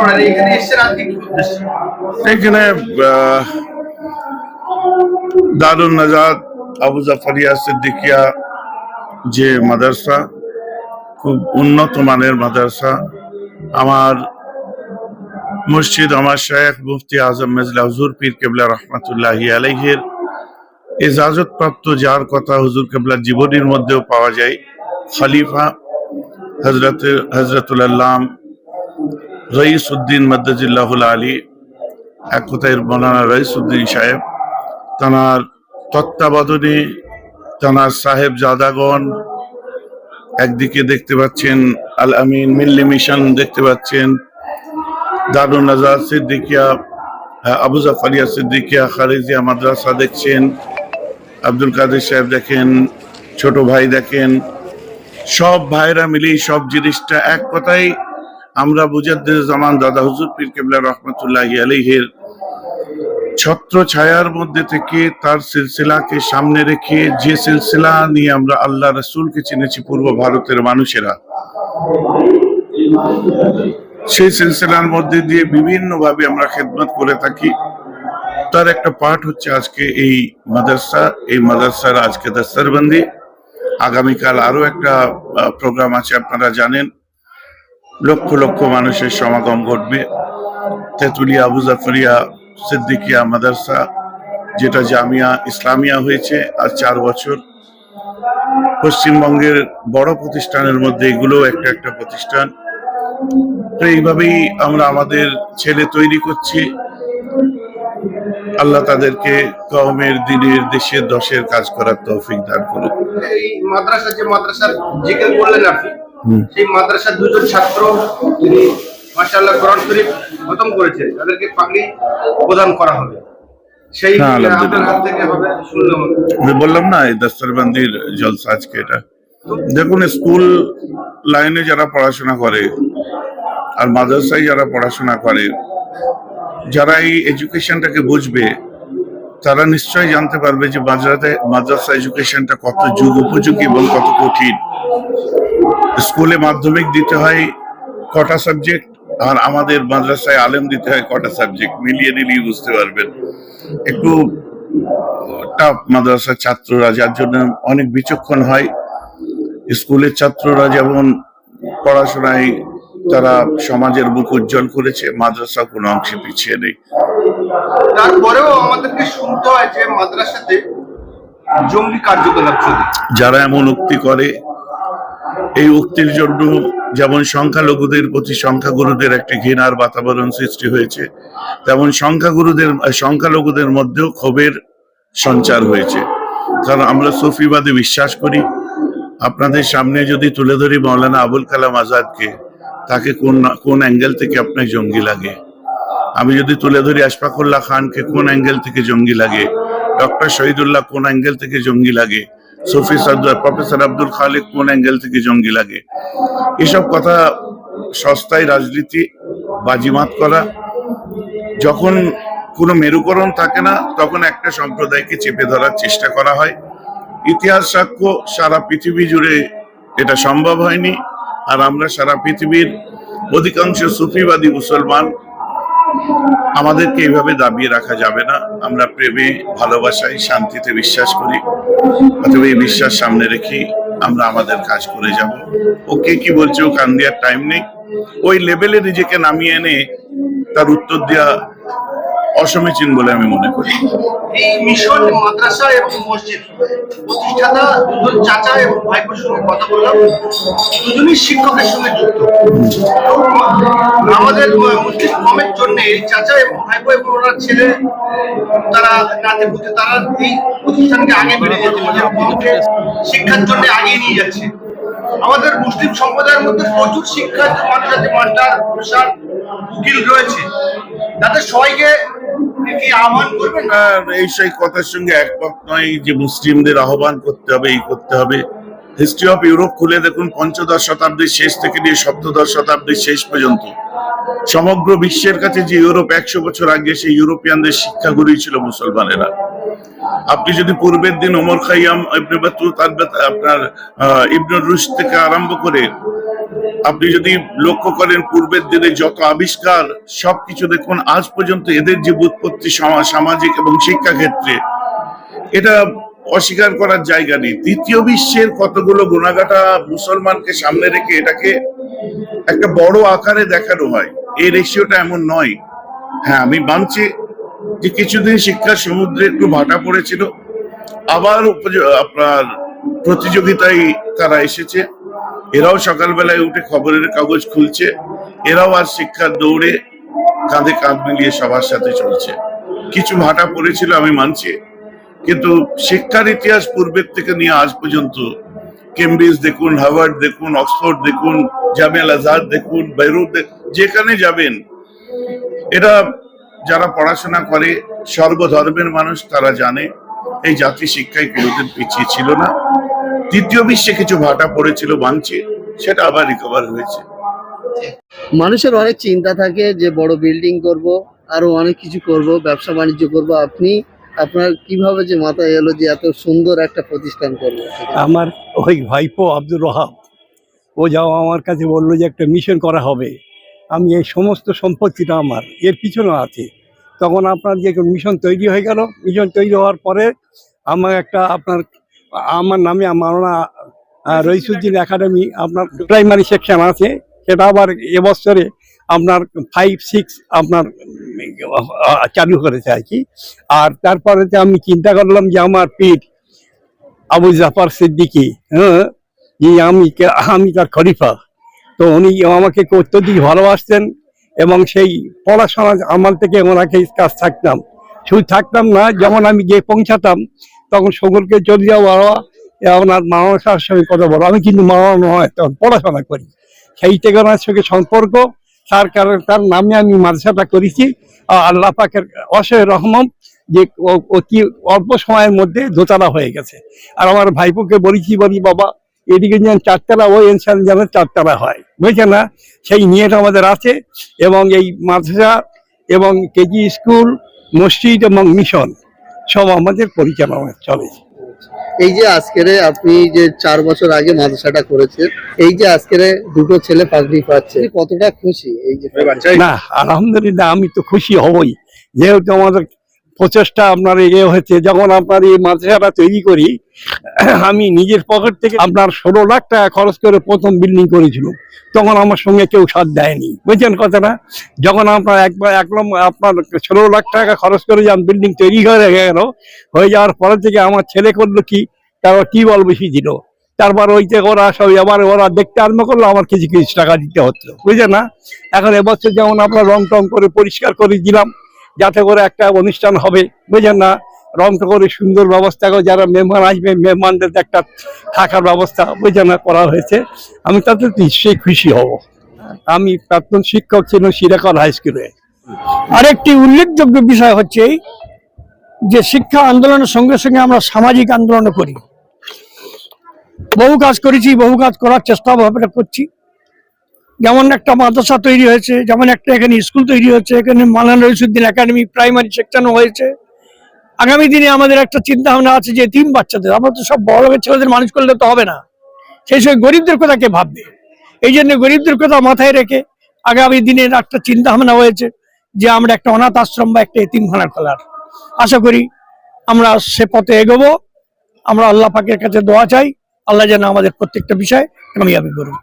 ওরা এখানে দারুণ নাজাদ আবু জাফরিয়া, সিদ্দিকিয়া, যে মাদ্রাসা, খুব উন্নত মানের মাদ্রাসা। আমার মসজিদ, আমার শেখ মুফতি আজম মেজলা হুজুর পীর কেবলা রহমতুল্লাহ আলাইহের। এজাজত প্রাপ্ত যার কথা হুজুর কেবলার জীবনীর মধ্যেও পাওয়া যায়। খলিফা হজরত হজরতুল্লাহ রইস উদ্দিন মদ্দাজিল্লাহুল আলী এক কথায় মৌলানা রইস উদ্দিন সাহেব তানার তত্ত্বাবধানে তাঁর সাহেব জাদাগণ একদিকে দেখতে পাচ্ছেন আল আমিন মিল্লি মিশন দেখতে পাচ্ছেন দারুণ নাজার সিদ্দিকিয়া আহ, আবু জাফরিয়া সিদ্দিকিয়া খারিজিয়া মাদ্রাসা দেখছেন আব্দুল কাদের সাহেব দেখেন ছোট ভাই দেখেন সব ভাইরা মিলেই সব জিনিসটা এক কথাই আমরা জামান দাদা হুজুর পীর কেবলা রহমতুল্লাহ আলহের ছত্র ছায়ার মধ্যে থেকে তার সিলসিলাকে সামনে রেখে যে সিলসিলা নিয়ে আমরা আল্লাহ রসুলকে চিনেছি পূর্ব ভারতের মানুষেরা, সেই সিলসিলার মধ্যে দিয়ে বিভিন্ন ভাবে আমরা খেদমত করে থাকি। তার একটা পার্ট হচ্ছে আজকে এই মাদ্রাসা, এই মাদ্রাসার আজকে দস্তরবন্দি। আগামীকাল আরও একটা প্রোগ্রাম আছে, আপনারা জানেন। লক্ষ লক্ষ মানুষের সমাগম ঘটবে। তেতুলিয়া, আবু জাফরিয়া, সিদ্দিকিয়া মাদ্রাসা, যেটা জামিয়া ইসলামিয়া হয়েছে আর চার বছর। পশ্চিমবঙ্গের বড় প্রতিষ্ঠানের মধ্যে এগুলো একটা একটা প্রতিষ্ঠান। তো এইভাবেই আমরা আমাদের ছেলে তৈরি করছি। আল্লাহ তাদেরকে কমের দিনের দেশের দশের কাজ করার তৌফিক দান করুক। এই মাদ্রাসা যে মাদ্রাসার জিজ্ঞেস করলেন আপনি সেই মাদ্রাসার দুজন ছাত্র তিনি মাসাল্লাহ কোরআন শরীফ খতম করেছেন তাদেরকে পাগড়ি প্রদান করা হবে। সেই আপনার হাত থেকে হবে শুনলাম আমি বললাম না এই দস্তরবন্দির জলসা আজকে এটা। দেখুন স্কুল লাইনে যারা পড়াশোনা করে আর মাদ্রাসায় যারা পড়াশোনা করে যারা এই এডুকেশনটাকে বুঝবে, তারা নিশ্চয়ই জানতে পারবে যে মাদ্রাসাতে মাদ্রাসা এডুকেশনটা কত যুগ উপযোগী এবং কত কঠিন। স্কুলে মাধ্যমিক দিতে হয় কটা সাবজেক্ট আর আমাদের মাদ্রাসায় আলেম দিতে হয় কটা সাবজেক্ট, মিলিয়ে নিলেই বুঝতে পারবেন। একটু টাফ মাদ্রাসার ছাত্ররা, যার জন্য অনেক বিচক্ষণ হয়। স্কুলের ছাত্ররা যেমন পড়াশোনায় তারা সমাজের মুখ উজ্জ্বল করেছে মাদ্রাসা কোনো অংশে পিছিয়ে নেই। তারপরেও আমাদেরকে শুনতে হয় যে মাদ্রাসাতে জঙ্গি কার্যকলাপ চলে। যারা এমন উক্তি করে এই উক্তির জন্য যেমন সংখ্যালঘুদের প্রতি সংখ্যাগুরুদের একটা ঘৃণার বাতাবরণ সৃষ্টি হয়েছে তেমন সংখ্যাগুরুদের সংখ্যালঘুদের মধ্যেও ক্ষোভের সঞ্চার হয়েছে। কারণ আমরা সফিবাদে বিশ্বাস করি। আপনাদের সামনে যদি তুলে ধরি মৌলানা আবুল কালাম আজাদকে তাকে কোন কোন অ্যাঙ্গেল থেকে আপনার জঙ্গি লাগে? আমি যদি তুলে ধরি আশফাকুল্লাহ খানকে, কোন অ্যাঙ্গেল থেকে জঙ্গি লাগে? ডক্টর শহীদুল্লাহ কোন অ্যাঙ্গেল থেকে জঙ্গি লাগে? সফি সর্দার, প্রফেসর আব্দুল খালিক কোন অ্যাঙ্গেল থেকে জঙ্গি লাগে? এসব কথা সস্তায় রাজনীতি, বাজিমাত করা, যখন কোনো মেরুকরণ থাকে না, তখন একটা সম্প্রদায়কে চেপে ধরার চেষ্টা করা হয়। ইতিহাস সাক্ষ্য, সারা পৃথিবী জুড়ে এটা সম্ভব হয়নি। আর আমরা সারা পৃথিবীর অধিকাংশ সুফিবাদী মুসলমান আমাদেরকে এইভাবে দাবিয়ে রাখা যাবে না। আমরা প্রেমে, ভালোবাসায়, শান্তিতে বিশ্বাস করি। অথবা এই বিশ্বাস সামনে রেখে আমরা আমাদের কাজ করে যাব। ও কে কি বলছে, ও কান দেওয়ার টাইম নেই। ওই লেভেলে নিজেকে নামিয়ে এনে তার উত্তর দেওয়া অসমীচীন বলে আমি মনে করি। এই মিশন মাদ্রাসা এবং মসজিদ দুজন চাচা এবং সঙ্গে কথা বললাম। দুজনই শিক্ষকের সঙ্গে আমাদের জন্য এবং এবং ওনার ছেলে, তারা এই প্রতিষ্ঠানকে আগে বেড়ে কমকে শিক্ষার জন্য আগিয়ে নিয়ে যাচ্ছে। আমাদের মুসলিম সম্প্রদায়ের মধ্যে প্রচুর শিক্ষার মানুষ আছে, মাস্টার, প্রফেসর, উকিল রয়েছে। তাদের সবাইকে এই সেই কথার সঙ্গে একমত নয় যে মুসলিমদের আহ্বান করতে হবে, এই করতে হবে। হিস্ট্রি অফ ইউরোপ খুলে দেখুন, পঞ্চদশ শতাব্দীর শেষ থেকে নিয়ে সপ্তদশ শতাব্দীর শেষ পর্যন্ত। সমগ্র বিশ্বের কাছে যে ইউরোপ একশো বছর আগে সেই ইউরোপিয়ানদের শিক্ষাগুরুই ছিল মুসলমানেরা। আপনি যদি পূর্বের দিন ওমর খাইয়াম ইবনে আপনার ইবনুর রুশ থেকে আরম্ভ করে আপনি যদি লক্ষ্য করেন, পূর্বের দিনে যত আবিষ্কার, সবকিছু দেখুন, আজ পর্যন্ত এদের যে উৎপত্তি সামাজিক এবং শিক্ষা ক্ষেত্রে এটা অস্বীকার করার জায়গা নেই। তৃতীয় বিশ্বের কতগুলো গুণাগাটা মুসলমানকে সামনে রেখে এটাকে একটা বড় আকারে দেখানো হয়, এই রেশিওটা এমন নয়। হ্যাঁ আমি মানছি যে কিছুদিন শিক্ষার সমুদ্রে একটু ভাটা পড়েছিল, আবার আপনার প্রতিযোগিতায় তারা এসেছে। এরাও সকালবেলায় উঠে খবরের কাগজ খুলছে, এরাও আজ শিক্ষার দৌড়ে কাঁধে কাঁধ মিলিয়ে সবার সাথে চলছে। কিছু ভাটা পড়েছিল আমি মানছি, কিন্তু শিক্ষার ইতিহাস পূর্বের থেকে নিয়ে আজ পর্যন্ত কেমব্রিজ দেখুন, হার্ভার্ড দেখুন, অক্সফোর্ড দেখুন জামিয়াল আজাদ দেখুন বেরুত যেখানে যাবেন, এটা যারা পড়াশোনা করে, সর্বধর্মের মানুষ, তারা জানে, এই জাতি শিক্ষায় কোনোদিন পিছিয়ে ছিল না। তৃতীয় বিশ্বে কিছু ভাটা পড়েছিল মানছে সেটা আবার রিকভার হয়েছে। মানুষের অনেক চিন্তা থাকে যে বড় বিল্ডিং করব আরও অনেক কিছু করব ব্যবসা বাণিজ্য করব। আপনি আপনার কীভাবে যে মাথায় এলো যে এত সুন্দর একটা প্রতিষ্ঠান করব আমার ওই ভাইপো আব্দুর রহাব ও যাও আমার কাছে বলল যে একটা মিশন করা হবে। আমি এই সমস্ত সম্পত্তিটা আমার এর পিছনে আছে। তখন আপনার যে মিশন তৈরি হয়ে গেল মিশন তৈরি হওয়ার পরে আমার একটা আপনার আমার নামে মাওলানা রইসুদ্দিন একাডেমি, আপনার প্রাইমারি সেকশন আছে। সেটা আবার এবছরে আপনার ফাইভ সিক্স আপনার চালু করেছে আর কি। আর তারপরে আমি চিন্তা করলাম যে আমার পিঠ আবু জাফর সিদ্দিকি হ্যাঁ যে আমি আমি তার খলিফা। তো উনি আমাকে অত্যধিক ভালোবাসতেন এবং সেই পড়াশোনা, আমার থেকে ওনাকে কাজ থাকতাম। শুধু থাকতাম না, যেমন আমি গিয়ে পৌঁছাতাম তখন সকলকে চলে যাও যাওয়া ওনার মামার সঙ্গে কথা বলো। আমি কিন্তু মামা নয়, তখন পড়াশোনা করি। সেই থেকে ওনার সঙ্গে সম্পর্ক। তার কারণে তার নামে আমি মাদ্রাসাটা করেছি। আল্লাহ পাকের অসহ রহমত যে অতি অল্প সময়ের মধ্যে দোতলা হয়ে গেছে। আর আমার ভাইপোকে বলেছি, বলি, বাবা, এদিকে যেন চারতলা, ওই ইনসান যেন চারতলা হয়। বুঝছেন না? সেই নিয়েটা আমাদের আছে। এবং এই মাদ্রাসা এবং কেজি স্কুল, মসজিদ এবং মিশন। সব আমাদের পরিচালনা চলে। এই যে আজকের আপনি যে চার বছর আগে মাদ্রাসাটা করেছেন এই যে আজকের দুটো ছেলে পাগড়ি পাচ্ছে কতটা খুশি? এই যে না আলহামদুলিল্লাহ আমি তো খুশি হবই। যেহেতু আমাদের প্রচেষ্টা আপনার ইয়ে হয়েছে। যখন আপনার এই মাদ্রাসাটা তৈরি করি, আমি নিজের পকেট থেকে আপনার ষোলো লাখ টাকা খরচ করে প্রথম বিল্ডিং করেছিল তখন আমার সঙ্গে কেউ সাথ দেয়নি। বুঝছেন কথাটা? যখন আপনার একবার এক আপনার ষোলো লাখ টাকা খরচ করে যখন বিল্ডিং তৈরি হয়ে গেল, হয়ে যাওয়ার পরে থেকে আমার ছেলে করল কি? তারপর টিউবওয়েল বসিয়ে দিল তারপর ওই ওরা সব, এবার ওরা দেখতে আরম্ভ করল, আমার কিছু কিছু টাকা দিতে হতো। বুঝলেন না? এখন এবছর যেমন আমরা রং টং করে পরিষ্কার করে দিলাম যাতে করে একটা অনুষ্ঠান হবে, বুঝলেন না? রং টং করে সুন্দর ব্যবস্থা করে যারা মেহমান আসবে, মেহমানদের একটা থাকার ব্যবস্থা, বুঝলেন না, করা হয়েছে। আমি তাতে নিশ্চয়ই খুশি হব। আমি প্রাক্তন শিক্ষক ছিলাম সিরাকল হাই স্কুলে। আরেকটি উল্লেখযোগ্য বিষয় হচ্ছে যে শিক্ষা আন্দোলনের সঙ্গে সঙ্গে আমরা সামাজিক আন্দোলন করি। বহু কাজ করেছি, বহু কাজ করার চেষ্টা করছি। যেমন একটা মাদ্রাসা তৈরি হয়েছে, যেমন একটা এখানে স্কুল তৈরি হচ্ছে এখানে মালান রইসুদ্দিন একাডেমি প্রাইমারি সেকশনও হয়েছে। আগামী দিনে আমাদের একটা চিন্তা ভাবনা আছে যে, তিন বাচ্চাদের, আমরা তো সব বড় ছেলেদের মানুষ করলে তো হবে না। সেই সময় গরিবদের কথা কে ভাববে? এই জন্য গরিবদের কথা মাথায় রেখে আগামী দিনের একটা চিন্তা ভাবনা হয়েছে যে, আমরা একটা অনাথ আশ্রম বা একটা এতিমখানা খোলার। আশা করি আমরা সে পথে এগোবো। আমরা আল্লাহ পাকের কাছে দোয়া চাই। আল্লাহ যেন আমাদের প্রত্যেকটা বিষয় কামিয়াবি করুন।